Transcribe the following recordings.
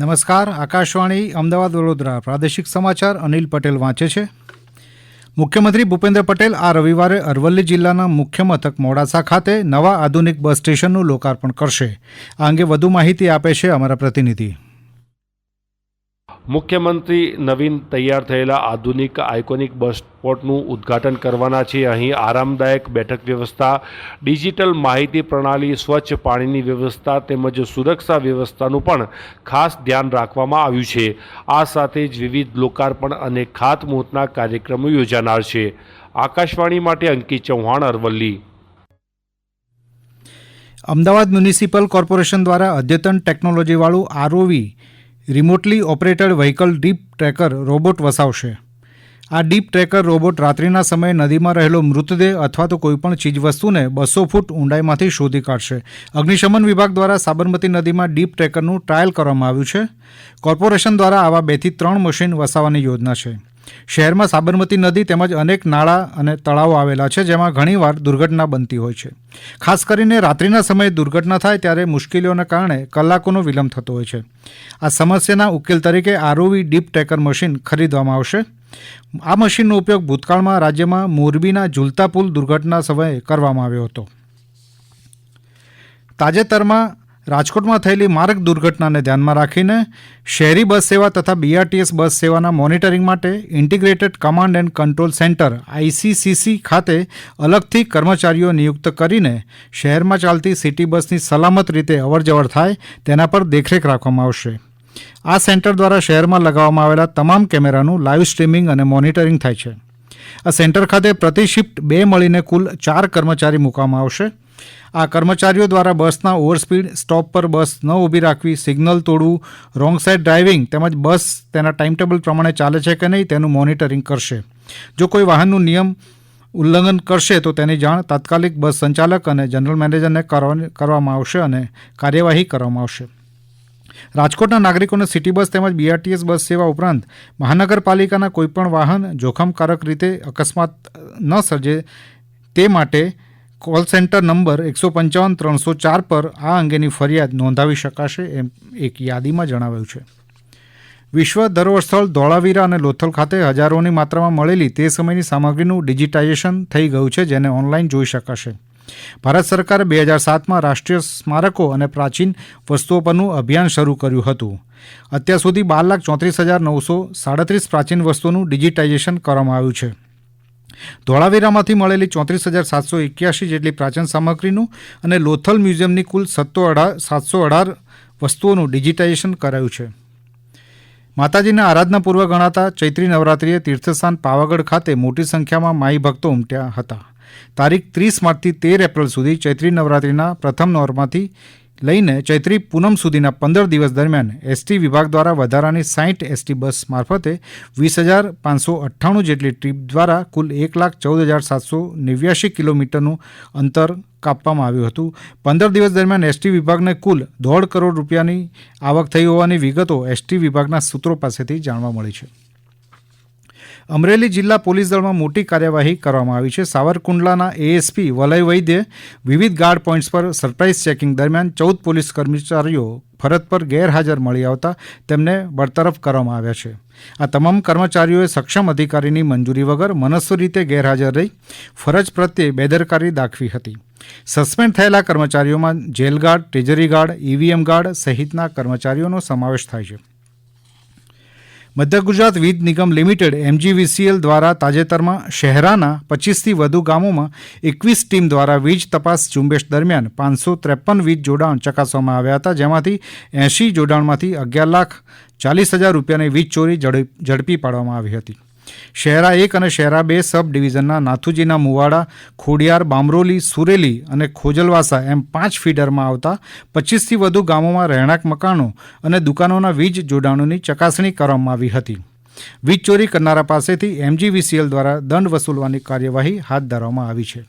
નમસ્કાર, આકાશવાણી, અમદાવાદ, વડોદરા. પ્રાદેશિક સમાચાર અનિલ પટેલ વાંચે છે. મુખ્યમંત્રી ભૂપેન્દ્ર પટેલ આ રવિવારે અરવલ્લી જિલ્લાના મુખ્ય મથક મોડાસા ખાતે નવા આધુનિક બસ સ્ટેશનનું લોકાર્પણ કરશે. આ અંગે વધુ માહિતી આપે છે અમારા પ્રતિનિધિ. મુખ્યમંત્રી નવીન તૈયાર થયેલા આધુનિક આઇકોનિક બસ સ્પોટનું ઉદ્ઘાટન કરવાના છે. અહીં આરામદાયક બેઠક વ્યવસ્થા, ડિજિટલ માહિતી પ્રણાલી, સ્વચ્છ પાણીની વ્યવસ્થા તેમજ સુરક્ષા વ્યવસ્થાનું પણ ખાસ ધ્યાન રાખવામાં આવ્યું છે. આ સાથે જ વિવિધ લોકાર્પણ અને ખાતમુહૂર્તના કાર્યક્રમો યોજાનાર છે. આકાશવાણી માટે અંકિત ચૌહાણ, અરવલ્લી. અમદાવાદ મ્યુનિસિપલ કોર્પોરેશન દ્વારા અદ્યતન ટેકનોલોજીવાળું ROV remotely operated vehicle deep trekker robot વસાવશે. આ ડીપ ટ્રેકર રોબોટ રાત્રિના સમયે નદીમાં રહેલો મૃતદેહ અથવા તો કોઈપણ ચીજવસ્તુને બસો ફૂટ ઊંડાઈમાંથી શોધી કાઢશે. અગ્નિશમન વિભાગ દ્વારા સાબરમતી નદીમાં ડીપ ટ્રેકરનું ટ્રાયલ કરવામાં આવ્યું છે. કોર્પોરેશન દ્વારા આવા બેથી ત્રણ મશીન વસાવવાની યોજના છે. શહેરમાં સાબરમતી નદી તેમજ અનેક નાળા અને તળાવો આવેલા છે, જેમાં ઘણીવાર દુર્ઘટના બનતી હોય છે. ખાસ કરીને રાત્રિના સમયે દુર્ઘટના થાય ત્યારે મુશ્કેલીઓના કારણે કલાકોનો વિલંબ થતો હોય છે. આ સમસ્યાના ઉકેલ તરીકે આરઓવી ડીપ ટેકર મશીન ખરીદવામાં આવશે. આ મશીનનો ઉપયોગ ભૂતકાળમાં રાજ્યમાં મોરબીના ઝૂલતા પુલ દુર્ઘટના સમયે કરવામાં આવ્યો હતો. તાજેતરમાં રાજકોટમાં થયેલી માર્ગ દુર્ઘટનાને ધ્યાનમાં રાખીને શહેરી બસ સેવા તથા બીઆરટીએસ બસ સેવાના મોનિટરિંગ માટે integrated command and control centre ICCC ખાતે અલગથી કર્મચારીઓ નિયુક્ત કરીને શહેરમાં ચાલતી સિટી બસની સલામત રીતે અવરજવર થાય તેના પર દેખરેખ રાખવામાં આવશે. આ સેન્ટર દ્વારા શહેરમાં લગાવવામાં આવેલા તમામ કેમેરાનું લાઈવ સ્ટ્રીમિંગ અને મોનિટરિંગ થાય છે. આ સેન્ટર ખાતે પ્રતિ શિફ્ટ બે મળીને કુલ ચાર કર્મચારી મૂકવામાં આવશે. આ કર્મચારીઓ દ્વારા બસના ઓવરસ્પીડ સ્ટોપ પર બસ ન ઊભી રાખવી, સિગ્નલ તોડવું, રોંગ સાઇડ ડ્રાઇવિંગ તેમજ બસ તેના ટાઈમ ટેબલ પ્રમાણે ચાલે છે કે નહીં તેનું મોનિટરિંગ કરશે. જો કોઈ વાહનનું નિયમ ઉલ્લંઘન કરશે તો તેની જાણ તાત્કાલિક બસ સંચાલક અને જનરલ મેનેજરને કરવામાં આવશે અને કાર્યવાહી કરવામાં આવશે. રાજકોટના નાગરિકોને સિટી બસ તેમજ બીઆરટીએસ બસ સેવા ઉપરાંત મહાનગરપાલિકાના કોઈપણ વાહન જોખમકારક રીતે અકસ્માત ન સર્જે તે માટે કોલ સેન્ટર નંબર એકસો પંચાવન, ત્રણસો ચાર પર આ અંગેની ફરિયાદ નોંધાવી શકાશે એમ એક યાદીમાં જણાવાયું છે. વિશ્વ ધરોહર સ્થળ ધોળાવીરા અને લોથલ ખાતે હજારોની માત્રામાં મળેલી તે સમયની સામગ્રીનું ડિજિટાઇઝેશન થઈ ગયું છે, જેને ઓનલાઈન જોઈ શકાશે. ભારત સરકારે બે હજાર સાતમાં રાષ્ટ્રીય સ્મારકો અને પ્રાચીન વસ્તુઓ પરનું અભિયાન શરૂ કર્યું હતું. અત્યાર સુધી બાર લાખ ચોત્રીસ હજાર નવસો સાડત્રીસ પ્રાચીન વસ્તુઓનું ડિજિટાઇઝેશન કરવામાં આવ્યું છે. ધોળાવીરામાંથી મળેલી ચોત્રીસ હજાર સાતસો એક્યાસી જેટલી પ્રાચીન સામગ્રીનું અને લોથલ મ્યુઝિયમની કુલ સત્તો અઢાર સાતસો અઢાર વસ્તુઓનું ડિજિટાઇઝેશન કરાયું છે. માતાજીના આરાધના પૂર્વ ગણાતા ચૈત્રી નવરાત્રિએ તીર્થસ્થાન પાવાગઢ ખાતે મોટી સંખ્યામાં માઈ ભક્તો ઉમટ્યા હતા. તારીખ ત્રીસ માર્ચથી તેર એપ્રિલ સુધી ચૈત્રી નવરાત્રિના પ્રથમ નોરમાંથી લઈને ચૈત્રી પૂનમ સુધીના પંદર દિવસ દરમિયાન એસટી વિભાગ દ્વારા વધારાની સાઠ એસટી બસ મારફતે વીસ હજાર પાંચસો અઠ્ઠાણું જેટલી ટ્રીપ દ્વારા કુલ એક લાખ ચૌદ હજાર સાતસો નેવ્યાસી કિલોમીટરનું અંતર કાપવામાં આવ્યું હતું. પંદર દિવસ દરમિયાન એસટી વિભાગને કુલ દોઢ કરોડ રૂપિયાની આવક થઈ હોવાની વિગતો એસટી વિભાગના સૂત્રો પાસેથી જાણવા મળી છે. અમરેલી જિલ્લા પોલીસ દળમાં મોટી કાર્યવાહી કરવામાં આવી છે. સાવરકુંડલાના એએસપી વલય વૈદ્ય વિવિધ ગાર્ડ પોઈન્ટ્સ પર સરપ્રાઇઝ ચેકિંગ દરમિયાન ચૌદ પોલીસ કર્મચારીઓ ફરજ પર ગેરહાજર મળી આવતા તેમને બરતરફ કરવામાં આવ્યા છે. આ તમામ કર્મચારીઓએ સક્ષમ અધિકારીની મંજૂરી વગર મનસ્વી રીતે ગેરહાજર રહી ફરજ પ્રત્યે બેદરકારી દાખવી હતી. સસ્પેન્ડ થયેલા કર્મચારીઓમાં jail guard treasury guard EVM guard સહિતના કર્મચારીઓનો સમાવેશ થાય છે. મધ્ય ગુજરાત વીજ નિગમ લિમિટેડ એમજીવીસીએલ દ્વારા તાજેતરમાં શહેરાના પચીસથી વધુ ગામોમાં એકવીસ ટીમ દ્વારા વીજ તપાસ ઝુંબેશ દરમિયાન પાંચસો ત્રેપન વીજ જોડાણ ચકાસવામાં આવ્યા હતા, જેમાંથી એંશી જોડાણમાંથી અગિયાર લાખ ચાલીસ હજાર રૂપિયાની વીજ ચોરી ઝડપી પાડવામાં આવી હતી. શહેરા એક અને શહેરા બે સબ ડિવિઝનના નાથુજીના મુવાડા, ખોડિયાર, બામરોલી, સુરેલી અને ખોજલવાસા એમ પાંચ ફીડરમાં આવતા પચીસથી વધુ ગામોમાં રહેણાંક મકાનો અને દુકાનોના વીજ જોડાણોની ચકાસણી કરવામાં આવી હતી. વીજ ચોરી કરનારા પાસેથી એમજીવીસીએલ દ્વારા દંડ વસૂલવાની કાર્યવાહી હાથ ધરવામાં આવી છે.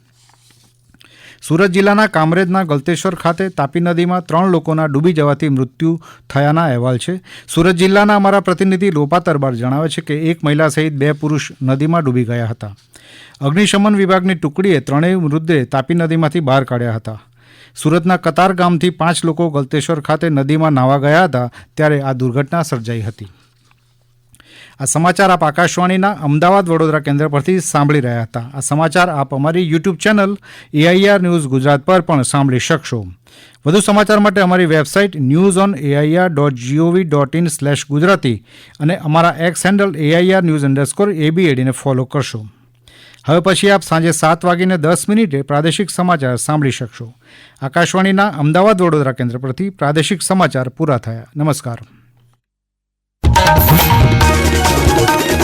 સુરત જિલ્લાના કામરેજના ગલતેશ્વર ખાતે તાપી નદીમાં ત્રણ લોકોના ડૂબી જવાથી મૃત્યુ થયાના અહેવાલ છે. સુરત જિલ્લાના અમારા પ્રતિનિધિ લોપા તરબાર જણાવે છે કે એક મહિલા સહિત બે પુરુષ નદીમાં ડૂબી ગયા હતા. અગ્નિશમન વિભાગની ટુકડીએ ત્રણેય મૃતદેહ તાપી નદીમાંથી બહાર કાઢ્યા હતા. સુરતના કતાર ગામથી પાંચ લોકો ગલતેશ્વર ખાતે નદીમાં નાહવા ગયા હતા ત્યારે આ દુર્ઘટના સર્જાઈ હતી. આ સમાચાર આપ આકાશવાણીના અમદાવાદ વડોદરા કેન્દ્ર પરથી સાંભળી રહ્યા હતા. આ સમાચાર આપ અમારી YouTube channel AIR news Gujarat પર પણ સાંભળી શકશો. વધુ સમાચાર માટે અમારી website news on AIR dot GOV dot in slash Gujarati અને અમારા X handle AIR news underscore એબીએડીને follow કરશો. હવે પછી આપ સાંજે સાત વાગીને દસ મિનિટે પ્રાદેશિક સમાચાર સાંભળી શકશો. આકાશવાણીના અમદાવાદ વડોદરા કેન્દ્ર પરથી પ્રાદેશિક સમાચાર પૂરા થયા. નમસ્કાર. Thank you.